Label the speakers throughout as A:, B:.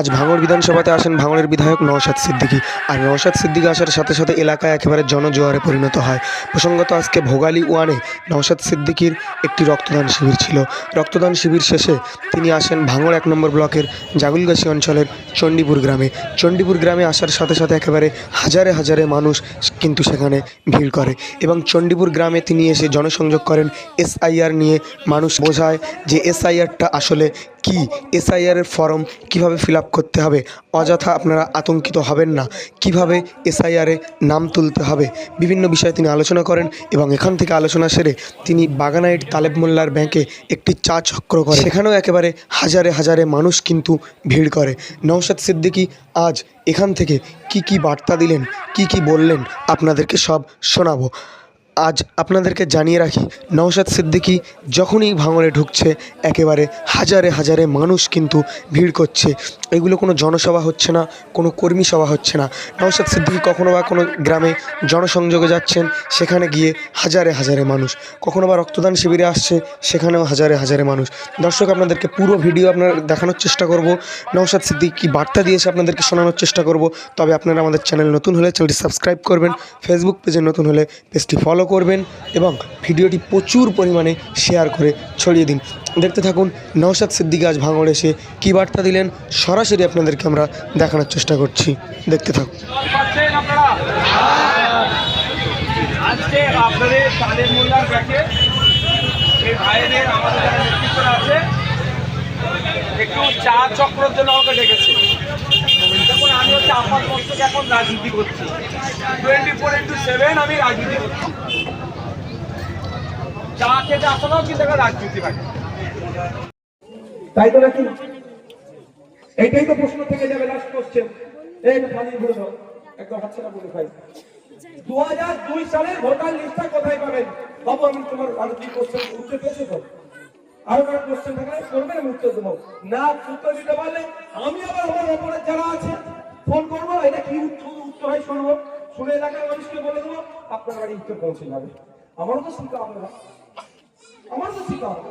A: আজ ভাঙড় বিধানসভাতে আসেন ভাঙড়ের বিধায়ক নওশাদ সিদ্দিকী। আর নওশাদ সিদ্দিকী আসার সাথে সাথে এলাকায় একেবারে জনজোয়ারে পরিণত হয়। প্রসঙ্গত আজকে ভোগালী ওয়ানে নওশাদ সিদ্দিকীর একটি রক্তদান শিবির ছিল। রক্তদান শিবির শেষে তিনি আসেন ভাঙড় এক নম্বর ব্লকের জাগুলগাছি অঞ্চলের চণ্ডীপুর গ্রামে। চণ্ডীপুর গ্রামে আসার সাথে সাথে একেবারে হাজারে হাজারে মানুষ কিন্তু সেখানে ভিড় করে এবং চণ্ডীপুর গ্রামে তিনি এসে জনসংযোগ করেন। এসআইআর নিয়ে মানুষ বোঝায় যে এসআইআরটা আসলে কি এসআইআরের ফর্ম কীভাবে ফিল করতে হবে? অযথা আপনারা আতঙ্কিত হবেন না। কীভাবে এসআইআরে নাম তুলতে হবে? বিভিন্ন বিষয়ে তিনি আলোচনা করেন এবং এখান থেকে আলোচনা সেরে তিনি বাগানাইট তালেব মোল্লার ব্যাংকে একটি চা চক্র করে সেখানেও একেবারে হাজারে হাজারে মানুষ কিন্তু ভিড় করে। নওশাদ সিদ্দিকী আজ এখান থেকে কি কি বার্তা দিলেন, কি কি বললেন, আপনাদেরকে সব শোনাবো। আজ আপনাদেরকে জানিয়ে রাখি, নওশাদ সিদ্দিকী যখনই ভাঙড়ে ঢুকছে, একেবারে হাজারে হাজারে মানুষ কিন্তু ভিড় করছে। এগুলো কোনো জনসভা হচ্ছে না, কোনো কর্মী সভা হচ্ছে না। নওশাদ সিদ্দিকী কখনো বা কোনো গ্রামে জনসংযোগে যাচ্ছেন, সেখানে গিয়ে হাজারে হাজারে মানুষ। কখনো বা রক্তদান শিবিরে আসছে, সেখানেও হাজারে হাজারে মানুষ। দর্শক, আপনাদেরকে পুরো ভিডিও আপনার দেখানোর চেষ্টা করব। নওশাদ সিদ্দিকী কী বার্তা দিয়েছে আপনাদেরকে শোনানোর চেষ্টা করব? তবে আপনারা আমাদের চ্যানেল নতুন হলে চ্যানেলটি সাবস্ক্রাইব করবেন। ফেসবুক পেজে নতুন হলে পেজটি ফলো করবেন এবং ভিডিওটি প্রচুর পরিমাণে শেয়ার করে ছড়িয়ে দিন। দেখতে থাকুন, নওশাদ সিদ্দিকী আজ ভাঙড় এসে কী বার্তা দিলেন, সরাসরি আপনাদেরকে আমরা দেখানোর চেষ্টা করছি। দেখতে থাকুন।
B: একটু চা চক্রের জন্য আমাকে ডেকেছে। আমি হচ্ছে এখন রাজনীতি করছি। টোয়েন্টি ফোর ইন্টু সেভেন আমি রাজনীতি করছি। খেতে আসাটাও কিন্তু রাজনীতি
C: তাই তো নাকি? এইটাই তো প্রশ্ন থেকে যাবে লাস্ট কোশ্চেন এই খালি বলে দাও। একদম হাতছাড়া বলে ভাই দু হাজার দুই সালের ভোটার লিস্টটা কোথায় পাবেন? বাবু, আমি তোমার আরও কি কোশ্চেন উত্তর পেয়েছ তো। আরও কোনো কোশ্চেন থাকলে আমি উত্তর দেবো। না, উত্তর দিতে পারলে আমি আবার আমার ওপরে যারা আছে ফোন করব, এটা কি উত্তর হয় শুনব? শুনে এলাকার মানুষকে বলে দেবো, আপনার বাড়ি উত্তর পৌঁছে যাবে। আমারও তো শিখতে হবে না। আমারও তো শিখতে হবে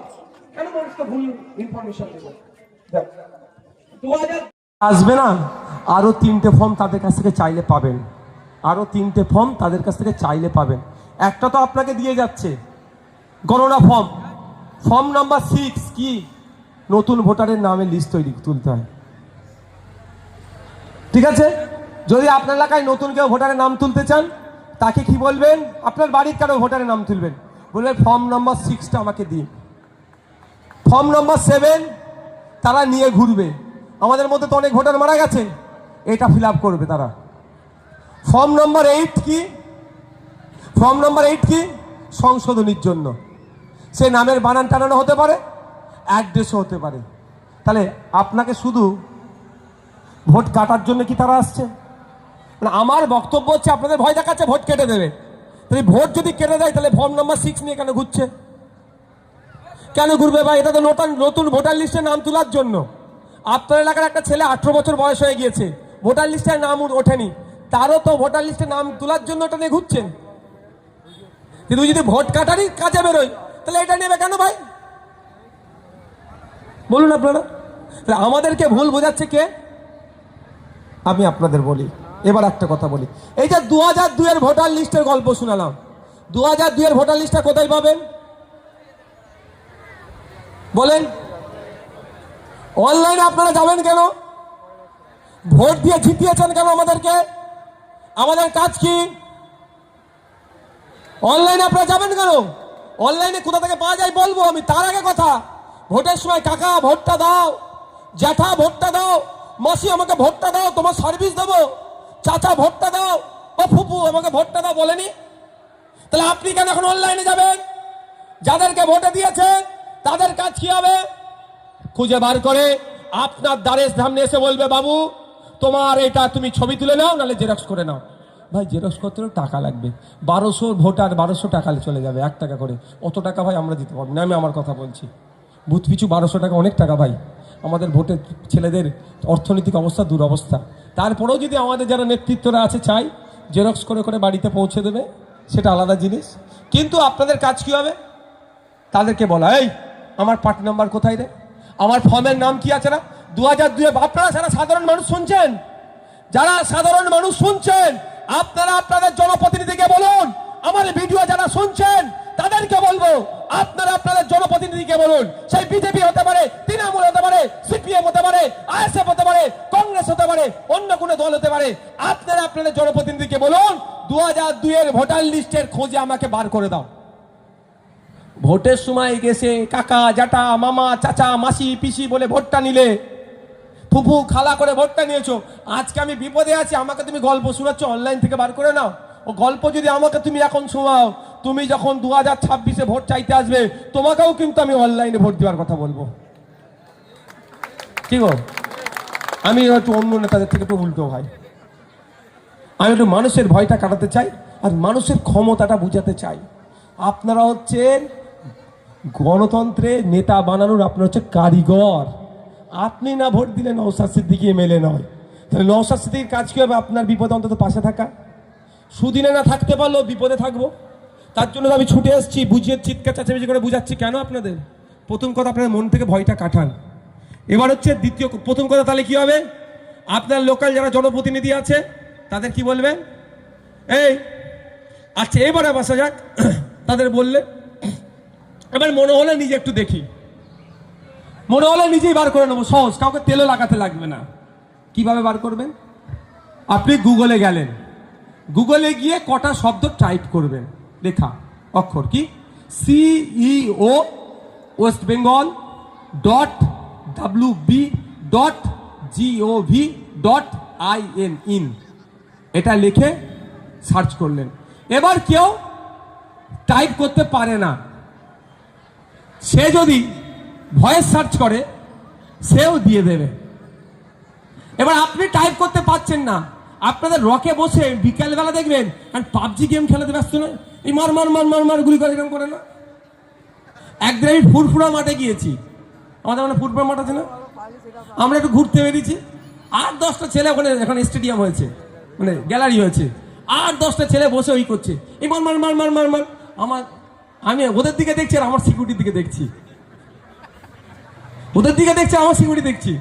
C: কেন মানুষকে ভুল ইনফরমেশন দেবো? দেখ দু হাজার
D: আসবে না? আরও তিনটে ফর্ম তাদের কাছ থেকে চাইলে পাবেন। আরও তিনটে ফর্ম তাদের কাছ থেকে চাইলে পাবেন। একটা তো আপনাকে দিয়ে যাচ্ছে। গণনা ফর্ম ফর্ম নাম্বার সিক্স কি? নতুন ভোটারের নামে লিস্ট তৈরি তুলতে হয়। ঠিক আছে? যদি আপনার এলাকায় নতুন কেউ ভোটারের নাম তুলতে চান, তাকে কি বলবেন? আপনার বাড়ির কারও ভোটারের নাম তুলবেন। বলবেন, ফর্ম নাম্বার সিক্সটা আমাকে দিন। ফর্ম নাম্বার সেভেন তারা নিয়ে ঘুরবে। আমাদের মধ্যে তো অনেক ভোটার মারা গেছে। এটা ফিল করবে তারা। ফর্ম নাম্বার এইট কি? ফর্ম নাম্বার এইট কি? সংশোধনীর জন্য। সে নামের বানান টানানো হতে পারে অ্যাড্রেসও হতে পারে। তাহলে আপনাকে শুধু ভোট কাটার জন্য কি তারা আসছে? মানে আমার বক্তব্য হচ্ছে আপনাদের ভয় দেখাচ্ছে, ভোট কেটে দেবে। তাহলে ভোট যদি কেটে দেয়, তাহলে ফর্ম নাম্বার সিক্স নিয়ে কেন ঘুরছে? কেন ঘুরবে ভাই? এটা তো নতুন নতুন ভোটার লিস্টে নাম তোলার জন্য। আপনার এলাকার একটা ছেলে আঠেরো বছর বয়স হয়ে গিয়েছে। ভোটার লিস্টে নাম ওঠেনি। তারও তো ভোটার লিস্টে নাম তোলার জন্য এটা নিয়ে ঘুরছেন। কিন্তু যদি ভোট কাটারই কাজে বেরোয়, তাহলে এটা নেবে কেন ভাই? বলুন আপনারা। আমাদেরকে ভুল বোঝাচ্ছে কে? আমি আপনাদের বলি। এবার একটা কথা বলি। এই যে দু হাজার দুইয়ের ভোটার লিস্টের গল্প শুনালাম। দু হাজার দুইয়ের ভোটার লিস্টটা কোথায় পাবেন? বলেন। অনলাইনে আপনারা যাবেন কেন? ভোট দিয়ে জিতিয়েছেন কেন আমাদেরকে? আমাদের কাজ কি? অনলাইনে আপনারা যাবেন কেন? অনলাইনে কোথা থেকে পাওয়া যায় বলব আমি? তার আগে কথা। ভোটের সময় কাকা, ভোটটা দাও। জ্যাঠা, ভোটটা দাও। মাসি, আমাকে ভোটটা দাও, তোমার সার্ভিস দেবো। চাচা, ভোটটা দাও। ও ফুপু, আমাকে ভোটটা দাও, বলেনি? তাহলে আপনি কেন এখন অনলাইনে যাবেন? যাদেরকে ভোটে দিয়েছেন তাদের কাজ কি হবে? খুঁজে বার করে আপনার দ্বারের সামনে এসে বলবে, বাবু, তোমার এটা তুমি ছবি তুলে নাও, নাহলে জেরক্স করে নাও। ভাই জেরক্স করতেও টাকা লাগবে। বারোশো ভোটার বারোশো টাকা চলে যাবে, এক টাকা করে। অত টাকা ভাই আমরা দিতে পারব না, আমি আমার কথা বলছি। বুথ পিছু বারোশো টাকা, অনেক টাকা ভাই। আমাদের ভোটের ছেলেদের অর্থনৈতিক অবস্থা, দুরবস্থা। তারপরেও যদি আমাদের যারা নেতৃত্বরা আছে চাই জেরক্স করে করে বাড়িতে পৌঁছে দেবে, সেটা আলাদা জিনিস। কিন্তু আপনাদের কাজ কি হবে? তাদেরকে বলা, এই, আমার পার্টি নাম্বার কোথায় রে? আমার ফর্মের নাম কি আছে না? দু হাজার দুয়ে আপনারা যারা সাধারণ মানুষ শুনছেন, যারা সাধারণ মানুষ শুনছেন, আপনারা আপনাদের জনপ্রতিনিধিকে বলুন, আমার ভিডিও যারা শুনছেন, তাদেরকে বলব, আপনারা আপনাদের জনপ্রতিনিধিকে বলুন। সেই বিজেপি হতে পারে তৃণমূল হতে পারে সিপিএম হতে পারে, আইএসএফ হতে পারে, কংগ্রেস হতে পারে, অন্য কোনো দল হতে পারে। আপনারা আপনাদের জনপ্রতিনিধিকে বলুন দু হাজার দুইয়ের ভোটার লিস্টের খোঁজে আমাকে বার করে দাও। ভোটের সময় গেছে, কাকা, জাটা, মামা, চাচা, মাসি, পিসি বলে ভোটটা নিলে। ফুফু, খালা করে ভোটটা নিয়েছো। আজকে আমি বিপদে আছি, আমাকে তুমি গল্প শোনাচ্ছ অনলাইন থেকে বার করে নাও। ও গল্প যদি আমাকে তুমি এখন শোনাও, তুমি যখন দু হাজার ছাব্বিশে ভোট চাইতে আসবে, তোমাকেও কিন্তু আমি অনলাইনে ভোট দেওয়ার কথা বলব। কি গো? আমি একটু অন্য নেতাদের থেকে একটু উল্টো ভাই। আমি একটু মানুষের ভয়টা কাটাতে চাই আর মানুষের ক্ষমতাটা বুঝাতে চাই। আপনারা হচ্ছেন গণতন্ত্রে নেতা বানানোর আপনার হচ্ছে কারিগর। আপনি না ভোট দিলে নৌসাদ সিদ্দিকি এমএলএ নয়। তাহলে নৌসাদ সিদ্দিকির কাজ কী হবে? আপনার বিপদ অন্তত পাশে থাকা। সুদিনে না থাকতে পারলেও বিপদে থাকব। তার জন্য আমি ছুটে এসেছি, বুঝিয়ে চিৎকার, চাচামেচি করে বুঝাচ্ছি। কেন আপনাদের? প্রথম কথা আপনার মন থেকে ভয়টা কাটান। এবার হচ্ছে দ্বিতীয়, প্রথম কথা তাহলে কি হবে? আপনার লোকাল যারা জনপ্রতিনিধি আছে, তাদের কি বলবেন এই আচ্ছা এবারে বাসা যাক। তাদের বললে, এবার মনে হলে নিজে একটু দেখি। মনে হলে নিজেই বার করে নেব, সহজ, কাউকে তেলও লাগাতে লাগবে না। কীভাবে বার করবেন? আপনি গুগলে গেলেন। গুগলে গিয়ে কটা শব্দ টাইপ করবেন। লেখা, অক্ষর কি? CEO West Bengal dot W B dot G O V dot I N in এটা লিখে সার্চ করলেন। এবার কেউ টাইপ করতে পারে না। সে যদি ভয়েস সার্চ করে, সেও দিয়ে দেবে। এবার আপনি টাইপ করতে পারছেন না। আপনাদের রকে বসে বিকালবেলা দেখবেন, আর পাবজি গেম খেলাতে ব্যস্ত নয়। এই মার মার মার মার মার, গুলি করে এরকম করে না। একদিন আমি ফুরফুরা মাঠে গিয়েছি। আমাদের মানে ফুটবল মাঠ আছে না? আমরা একটু ঘুরতে বেরিয়েছি। আট দশটা ছেলে ওখানে, এখন স্টেডিয়াম হয়েছে। মানে গ্যালারি হয়েছে। আট দশটা ছেলে বসে ওই করছে। এই মার মার মার মার মার মার আমার, আমি ওদের দিকে দেখছি আর আমার সিকিউরিটির দিকে দেখছি। ওদের দিকে দেখছি, আমার সিকিউরিটি দেখছি।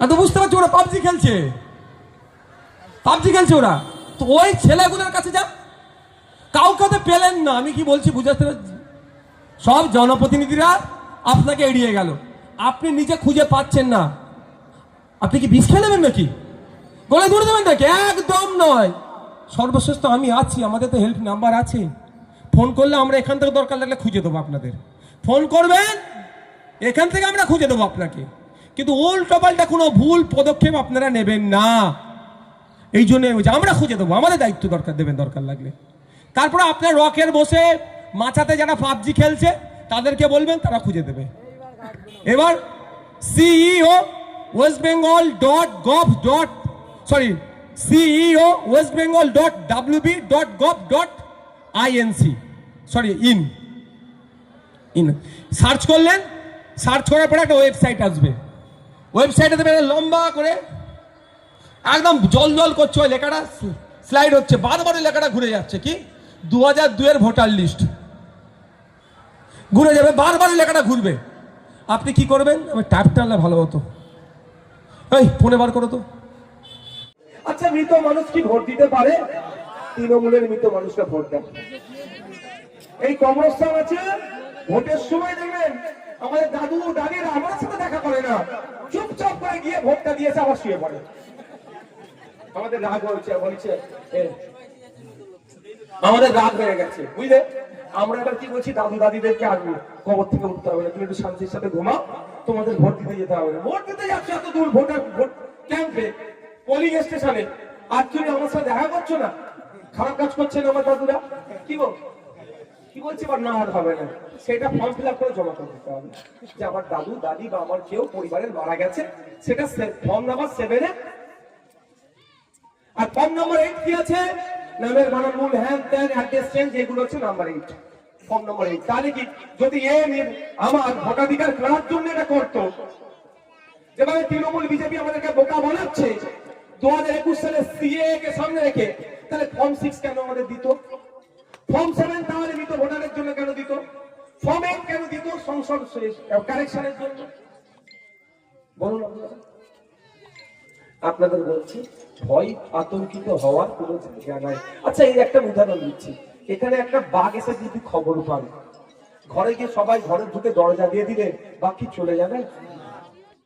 D: আর তো বুঝতে পারছি ওরা পাবজি খেলছে। পাবজি খেলছে ওরা। তো ওই ছেলেগুলোর কাছে যা। কাউকে পেলেন না। আমি কি বলছি বুঝাতে সব জনপ্রতিনিধিরা আপনাকে এড়িয়ে গেল। আপনি নিজে খুঁজে পাচ্ছেন না। আপনি কি বিষ খেয়ে নেবেন নাকি? গলে ধরে দেবেন নাকি? একদম নয়। সর্বশেষ তো আমি আছি, আমাদের তো হেল্প নাম্বার আছে। ফোন করলে আমরা এখান থেকে দরকার লাগলে খুঁজে দেবো আপনাদের। ফোন করবেন, এখান থেকে আমরা খুঁজে দেবো আপনাকে। কিন্তু উল্টো পাল্টা কোনো ভুল পদক্ষেপ আপনারা নেবেন না। এই জন্য আমরা খুঁজে দেবো, আমাদের দায়িত্ব দরকার, দেবেন দরকার লাগলে। তারপরে আপনার রকের বসে মাচাতে যারা পাবজি খেলছে তাদেরকে বলবেন, তারা খুঁজে দেবে। এবার CEO West Bengal dot gov dot sorry CEO West Bengal dot W B dot gov dot I N C sorry in in search করলেন সার্চ করার পরে একটা ওয়েবসাইট আসবে। ওয়েবসাইটে দেবেন লম্বা করে, একদম জল জল করছে ওই লেখাটা স্লাইড হচ্ছে, বারবার ওই লেখাটা ঘুরে যাচ্ছে, কি? দু হাজার দুয়ের ভোটার লিস্ট ঘুরে যাবে, বারবার লেখাটা ঘুরবে। আপনি কি করবেন? আমি ট্যাপ টানলে ভালো হতো। এই, ফোনে বার করো তো।
C: আচ্ছা মৃত মানুষ কি ভোট দিতে পারে? তৃণমূলের মৃত মানুষরা ভোট দেন এই কবরস্থান আছে, ভোটের সময় দেখবেন আমাদের দাদু দাদিরা আমার সাথে দেখা করে না। চুপচাপ করে গিয়ে ভোটটা দিয়েছে, আবার শুয়ে পড়ে। আমাদের রাগ হয়েছে, বলছে আমাদের রাগ হয়ে গেছে, বুঝলে? আমরা এবার কি বলছি? দাদু দাদিদেরকে আসব কবর থেকে উঠতে হবে না। তুমি একটু শান্তির সাথে ঘুমাও, তোমাদের ভোট দিতে যেতে হবে ভোট দিতে যাচ্ছ এত দূর ভোটার ভোট ক্যাম্পে পোলিং স্টেশনে আর তুমি আমার সাথে দেখা করছ না? খারাপ কাজ করছেন আমার দাদুরা? কি বল? কি বলছি বা না হবে না। সেটা ফর্ম ফিল আপ করে জমা করে দিতে হবে। যে আমার দাদু, দাদি বা আমার কেউ পরিবারের মারা গেছে, সেটা ফর্ম নাম্বার সেভেনে আর ফর্ম নাম্বার এইট কি আছে? নামের বানান মূল হ্যান ত্যান অ্যাড্রেস চেঞ্জ এগুলো হচ্ছে number eight form number eight তাহলে কি যদি এ আমার ভোটাধিকার করার জন্য এটা করতো? যেভাবে তৃণমূল, বিজেপি আমাদেরকে বোকা বানাচ্ছে দু হাজার একুশ সালে সিএ কে সামনে রেখে, তাহলে ফর্ম সিক্স কেন আমাদের দিত? ফর্ম সেভেন তাহলে দিত, ভোটারের জন্য কেন দিত? ফর্ম এইট কেন দিত? সংসদ কারেকশনের জন্য।
D: বলুন আপনারা। আপনাদের বলছি, ভয় আতঙ্কিত হওয়ার কোনো জায়গা নাই। আচ্ছা এই একটা উদাহরণ দিচ্ছি। এখানে একটা বাঘ এসে যদি খবর পান ঘরে গিয়ে সবাই ঘরে ঢুকে দরজা দিয়ে দিলে বাকি চলে যাবে?